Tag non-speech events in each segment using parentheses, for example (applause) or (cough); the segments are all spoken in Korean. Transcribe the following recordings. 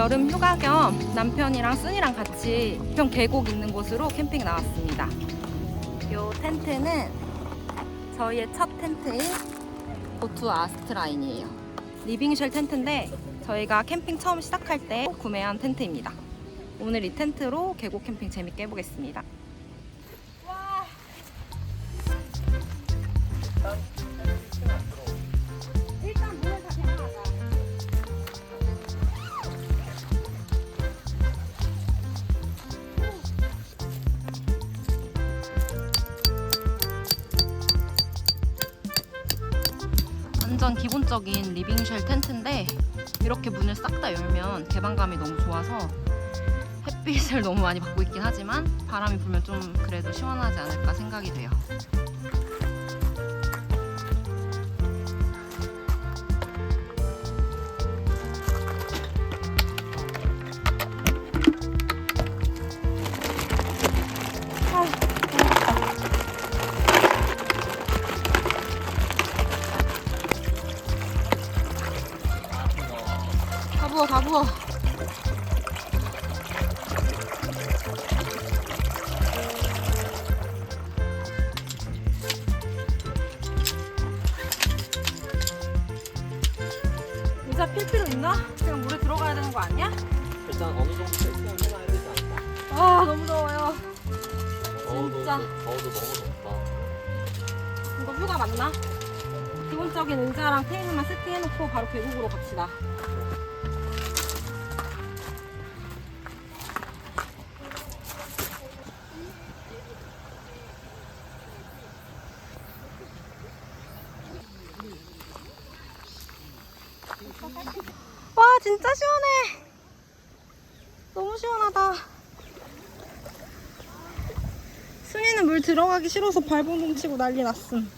여름 휴가 겸 남편이랑 순이랑 같이 형 계곡 있는 곳으로 캠핑 나왔습니다. 요 텐트는 저희의 첫 텐트인 고투 아스트라인이에요. 리빙쉘 텐트인데 저희가 캠핑 처음 시작할 때 구매한 텐트입니다. 오늘 이 텐트로 계곡 캠핑 재밌게 해보겠습니다. 텐트인데 이렇게 문을 싹 다 열면 개방감이 너무 좋아서 햇빛을 (laughs) 너무 많이 받고 있긴 하지만 바람이 불면 좀 그래도 시원하지 않을까 생각이 돼요. 필 필요 있나? 그냥 물에 들어가야 되는 거 아니야? 일단 어느 정도 세팅을 해놔야 되지 않을까? 아 너무 더워요 더워도 진짜. 더워도 너무 덥다. 이거 휴가 맞나? 기본적인 의자랑 테이블만 세팅해놓고 바로 계곡으로 갑시다 와 진짜 시원해. 너무 시원하다. 순이는 물 들어가기 싫어서 발봉동 치고 난리 났음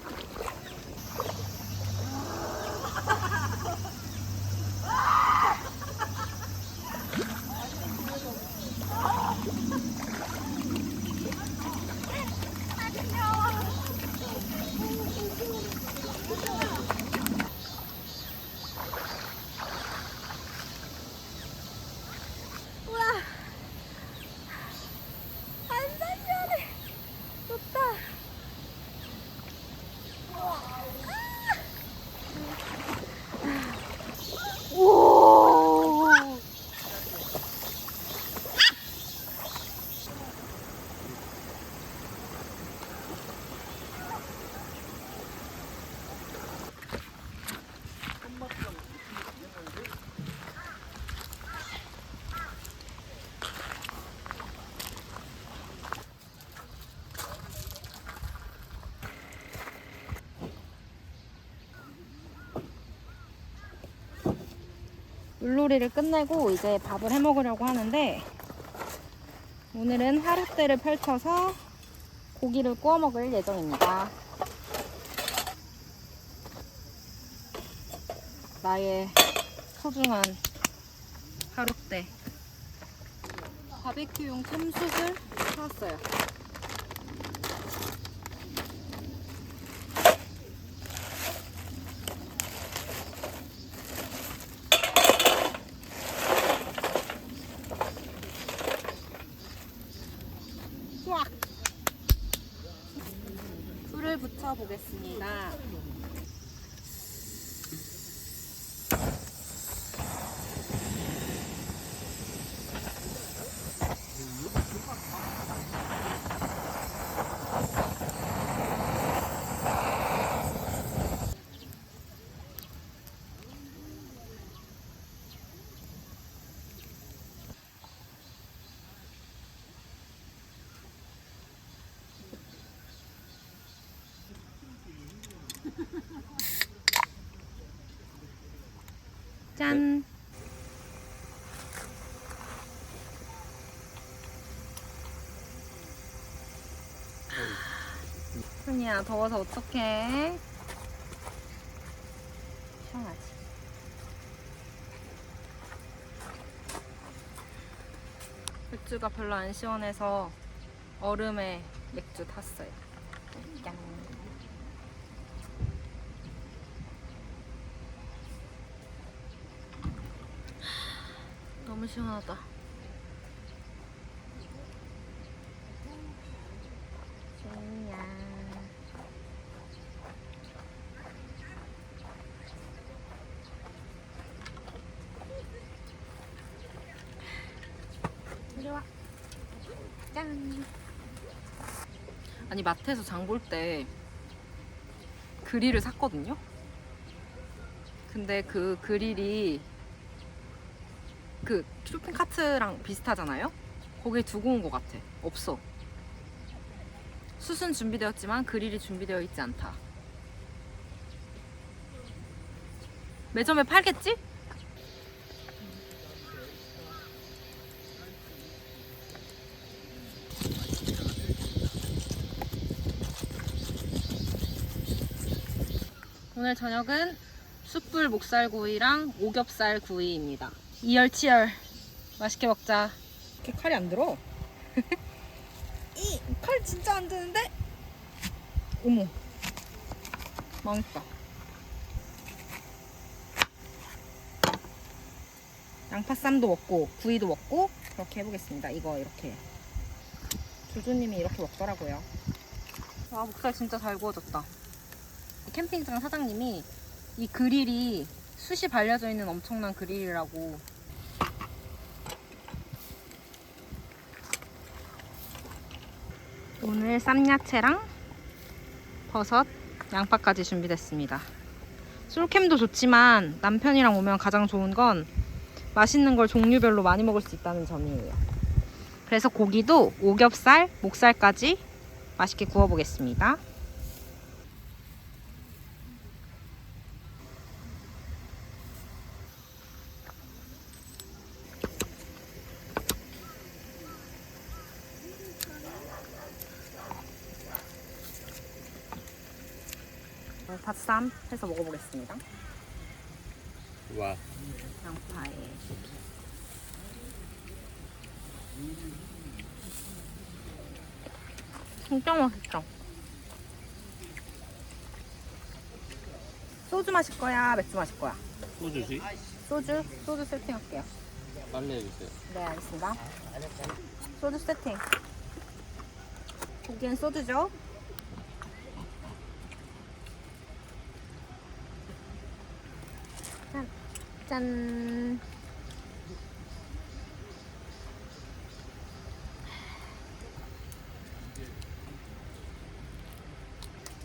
물놀이를 끝내고 이제 밥을 해 먹으려고 하는데 오늘은 하룻대를 펼쳐서 고기를 구워 먹을 예정입니다. 나의 소중한 하룻대. 바베큐용 참숯을 사왔어요. 수확! 불을 붙여 보겠습니다. 짠! 순이야 더워서 어떡해? 시원하지? 맥주가 별로 안 시원해서 얼음에 맥주 탔어요. 짠. 너무 시원하다. 아니 마트에서 장 볼 때 그릴을 샀거든요. 근데 그 그릴이 그 쇼핑 카트랑 비슷하잖아요. 거기에 두고 온 것 같아. 없어. 숯은 준비되었지만 그릴이 준비되어 있지 않다. 매점에 팔겠지? 오늘 저녁은 숯불 목살구이랑 오겹살 구이입니다. 이열치열 맛있게 먹자. 이렇게 칼이 안 들어. (laughs) 이 칼 진짜 안 드는데? 어머. 망했다. 양파쌈도 먹고 구이도 먹고 그렇게 해보겠습니다. 이거 이렇게. 조조님이 이렇게 먹더라고요. 아 목살 진짜 잘 구워졌다. 이 캠핑장 사장님이 이 그릴이 숯이 발려져 있는 엄청난 그릴이라고 오늘 쌈야채랑 버섯, 양파까지 준비됐습니다. 솔캠도 좋지만 남편이랑 오면 가장 좋은 건 맛있는 걸 종류별로 많이 먹을 수 있다는 점이에요. 그래서 고기도 오겹살, 목살까지 맛있게 구워보겠습니다. 어, 밥쌈 해서 먹어보겠습니다. 와. 양파에 진짜 맛있죠? 소주 마실 거야? 맥주 마실 거야? 소주지? 소주? 소주 세팅할게요. 빨리 해주세요. 네, 알겠습니다. 소주 세팅. 고기엔 소주죠? 짠.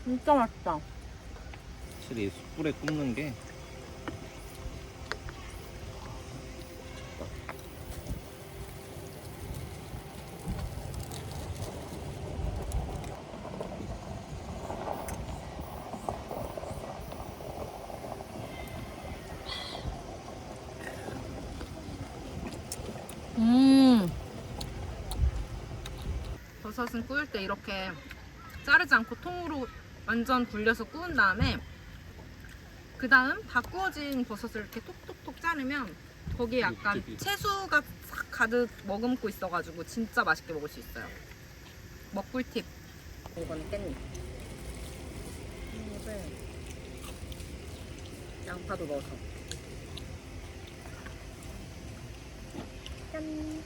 진짜 맛있다. 확실히 숯불에 굽는 게 버섯은 구울 때 이렇게 자르지 않고 통으로 완전 굴려서 구운 다음에 그 다음 다 구워진 버섯을 이렇게 톡톡톡 자르면 거기에 약간. 채수가 싹 가득 머금고 있어가지고 진짜 맛있게 먹을 수 있어요. 먹꿀팁. 이거는 깻잎. 깻잎을 양파도 넣어서. 짠. 음.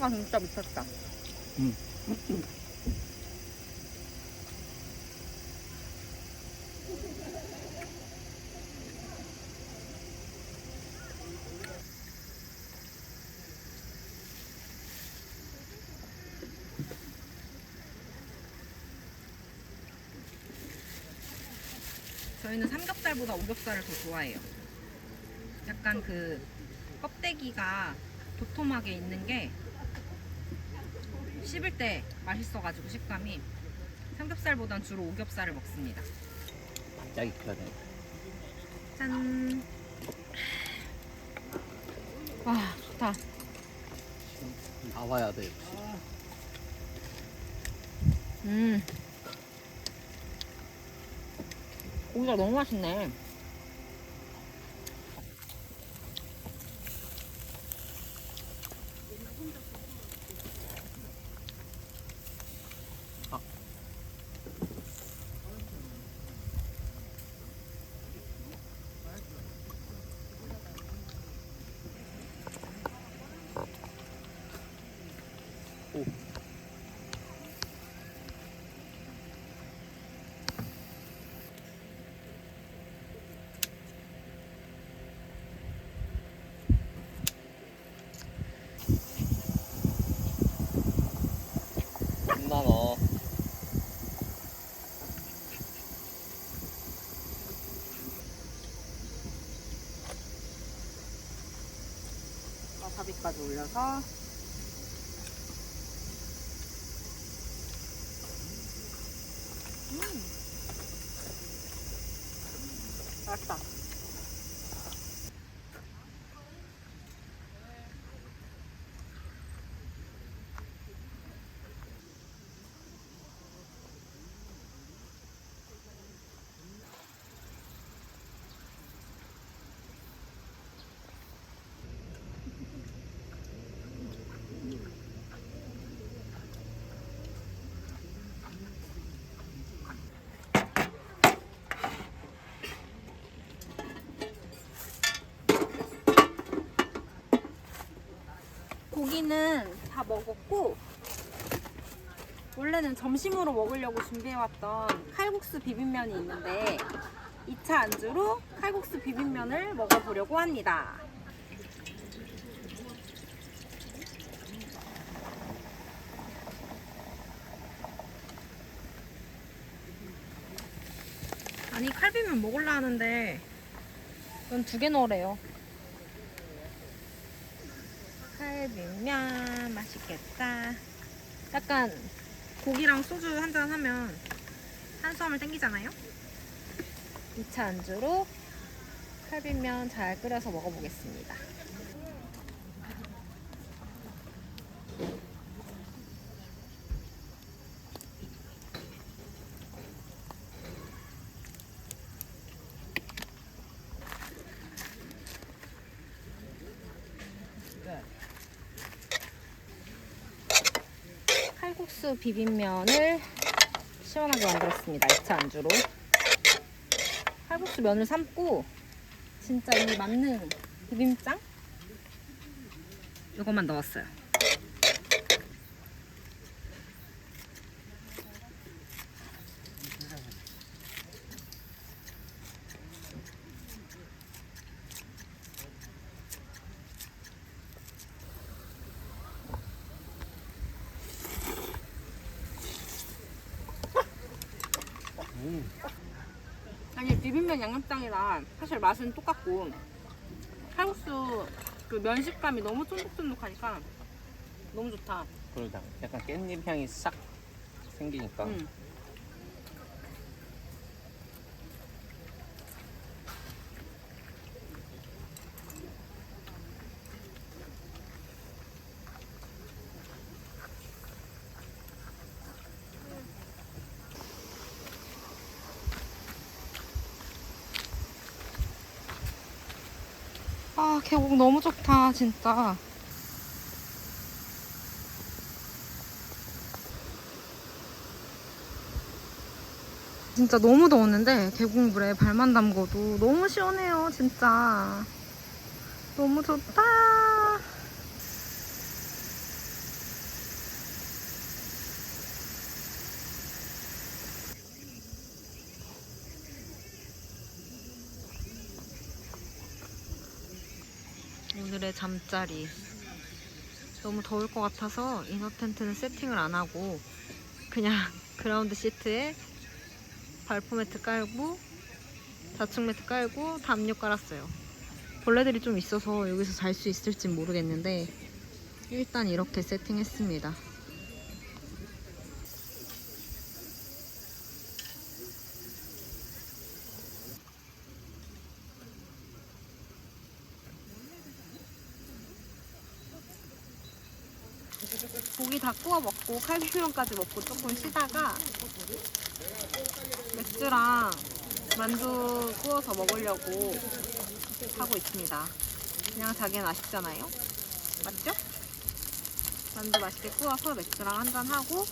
청양파가 진짜 미쳤다. 음. 저희는 삼겹살보다 오겹살을 더 좋아해요. 약간 그 껍데기가 도톰하게 있는 게 씹을 때 맛있어가지고 식감이 삼겹살보단 주로 오겹살을 먹습니다. 짝이 켜야 돼. 짠. 와 좋다. 나와야 돼 역시. 음. 고기가 너무 맛있네. 와사비까지 올려서 음. 맛있다. 고기는 다 먹었고 원래는 점심으로 먹으려고 준비해왔던 칼국수 비빔면이 있는데 2차 안주로 칼국수 비빔면을 먹어보려고 합니다. 아니 칼비빔면 먹으려 하는데 이건 두개 넣으래요. 칼비면 맛있겠다. 약간 고기랑 소주 한 잔 하면 한수함을 땡기잖아요. 2차 안주로 칼비면 잘 끓여서 먹어보겠습니다. 칼국수 비빔면을 시원하게 만들었습니다. 2차 안주로. 칼국수 면을 삶고 진짜 이 만능 비빔장 이것만 넣었어요. 비빔면 양념장이랑 사실 맛은 똑같고 칼국수 그 면식감이 너무 쫀득쫀득하니까 너무 좋다. 그러다 약간 깻잎 향이 싹 생기니까 음. 아, 계곡 너무 좋다, 진짜. 진짜 너무 더웠는데 계곡물에 발만 담궈도 너무 시원해요 진짜 너무 좋다 잠자리 너무 더울 것 같아서 이너 텐트는 세팅을 안 하고 그냥 (laughs) 그라운드 시트에 발포 매트 깔고 자충 매트 깔고 담요 깔았어요. 벌레들이 좀 있어서 여기서 잘 수 있을지 모르겠는데 일단 이렇게 세팅했습니다. 다 구워 먹고 칼비면까지 먹고 조금 쉬다가 맥주랑 만두 구워서 먹으려고 하고 있습니다. 그냥 자기는 아쉽잖아요. 맞죠? 만두 맛있게 구워서 맥주랑 한잔 하고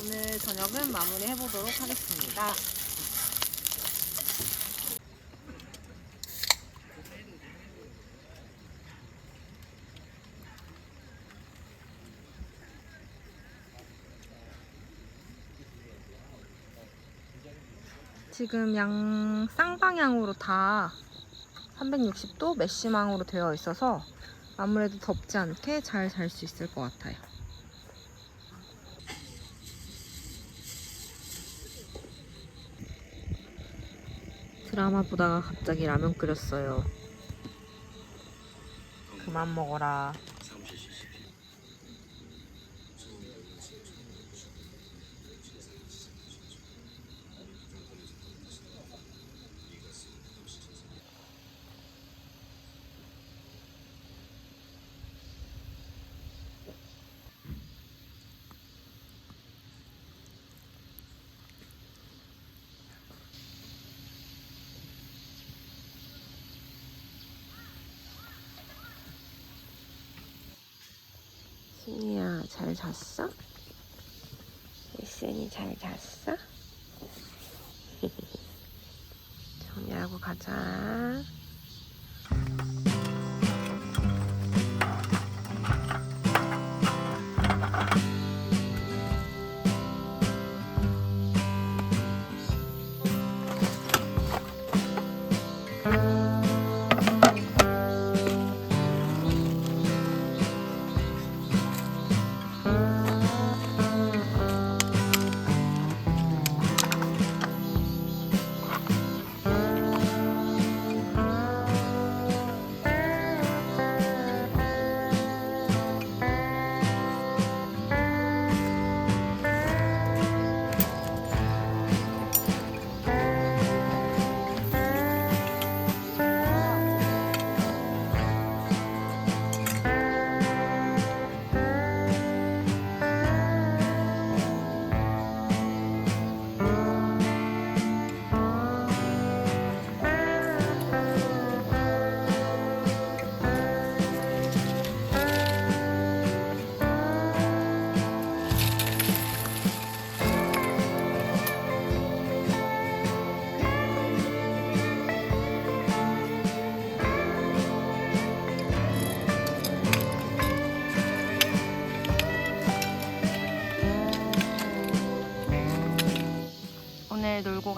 오늘 저녁은 마무리 해보도록 하겠습니다. 지금 양 쌍방향으로 다 360도 메쉬망으로 되어 있어서 아무래도 덥지 않게 잘 잘 수 있을 것 같아요. 드라마 보다가 갑자기 라면 끓였어요. 그만 먹어라. 승희야, 잘 잤어? 이센이 잘 잤어? (laughs) 정리하고 가자.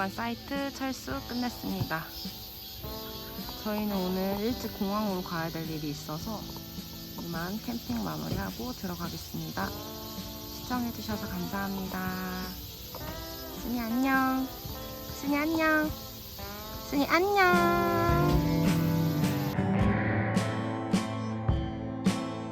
간 사이트 철수 끝냈습니다. 저희는 오늘 일찍 공항으로 가야 될 일이 있어서 이만 캠핑 마무리하고 들어가겠습니다. 시청해주셔서 감사합니다. 순이 안녕. 순이 안녕. 순이 안녕.